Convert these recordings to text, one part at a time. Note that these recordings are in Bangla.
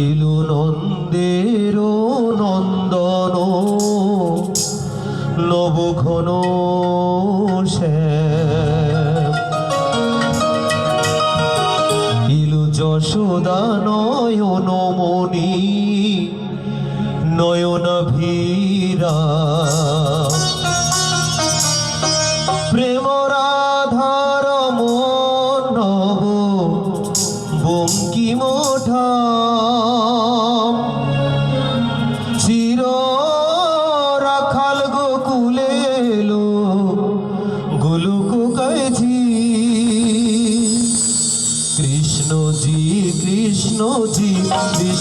ইলু নন্দের নন্দন নব ঘন শ্যাম। ইলু যশোদা নয়ন মণি নয়ন ভীরা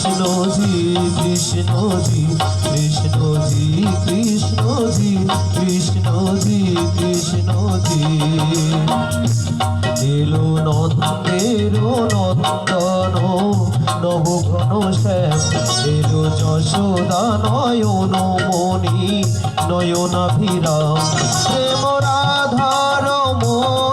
কৃষ্ণজি কৃষ্ণজি কৃষ্ণজি কৃষ্ণজি কৃষ্ণজি কৃষ্ণজি এলো নন্দের নন্দন নব ঘন শ্যাম। এলো যশোদা নয়ন মণি, নয়নাভিরাম। প্রেম রাধার মন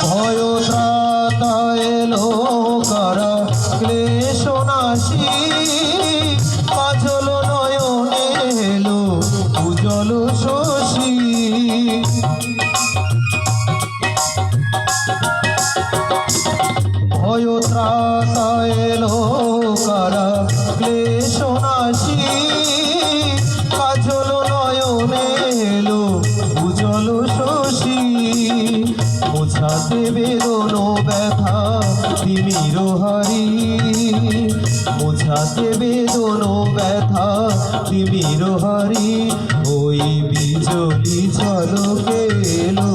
ভয় ত্রাতা এলো ভয় ত্রাতা এলো কারা ক্লেশ নাশি কাজল নয়নে এলো উজল শশী মোছাতে বেদন ব্যথা তিমির হারি মোছাতে বেদন ব্যথা তিমির হারি ওই বিজলি ঝলকে এলো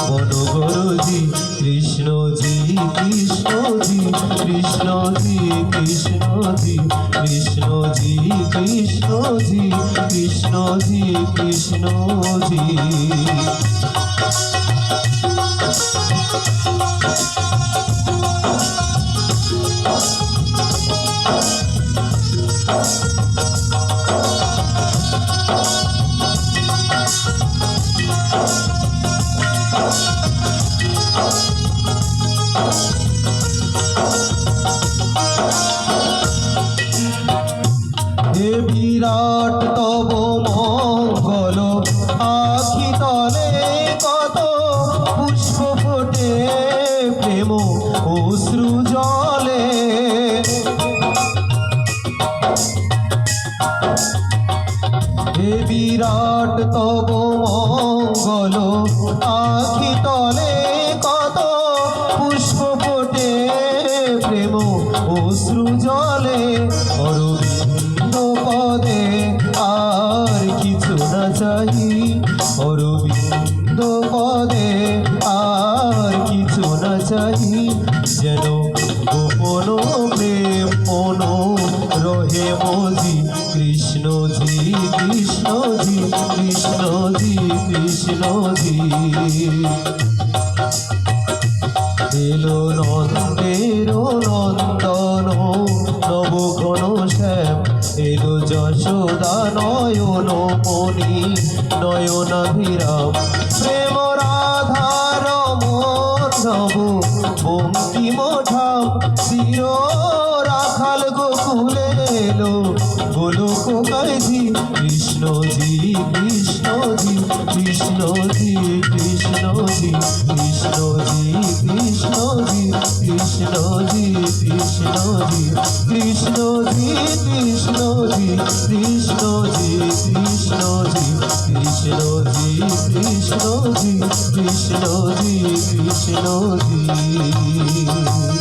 বনগরজি কৃষ্ণজি কৃষ্ণজি কৃষ্ণজি কৃষ্ণজি কৃষ্ণজি কৃষ্ণজি কৃষ্ণজি Thank you. হে বিরাট তব মঙ্গল। আখি তলে কত পুষ্প ফোটে প্রেম অশ্রু জলে। হে বিরাট তব মঙ্গল। আখি তলে কত পুষ্প ফোটে প্রেম অশ্রু জলে। অরবিন্দ চাই অরবিন্দ পদে আর কিছু না চাই যেন গোপন প্রেম মন রহে মজি। কৃষ্ণজি কৃষ্ণজি কৃষ্ণজি কৃষ্ণজি। এলো নন্দের নন্দন নয়নাভিরাম প্রেম রাধার মন নব বঙ্কিম চির রাখাল গোকুলে এলো গোলক কাজি কৃষ্ণজি কৃষ্ণজি কৃষ্ণজি কৃষ্ণজি কৃষ্ণজি কৃষ্ণজি কৃষ্ণজি কৃষ্ণজি কৃষ্ণজি কৃষ্ণজি কৃষ্ণজি কৃষ্ণজি কৃষ্ণ জি কৃষ্ণ জি কৃষ্ণ জি কৃষ্ণ জি।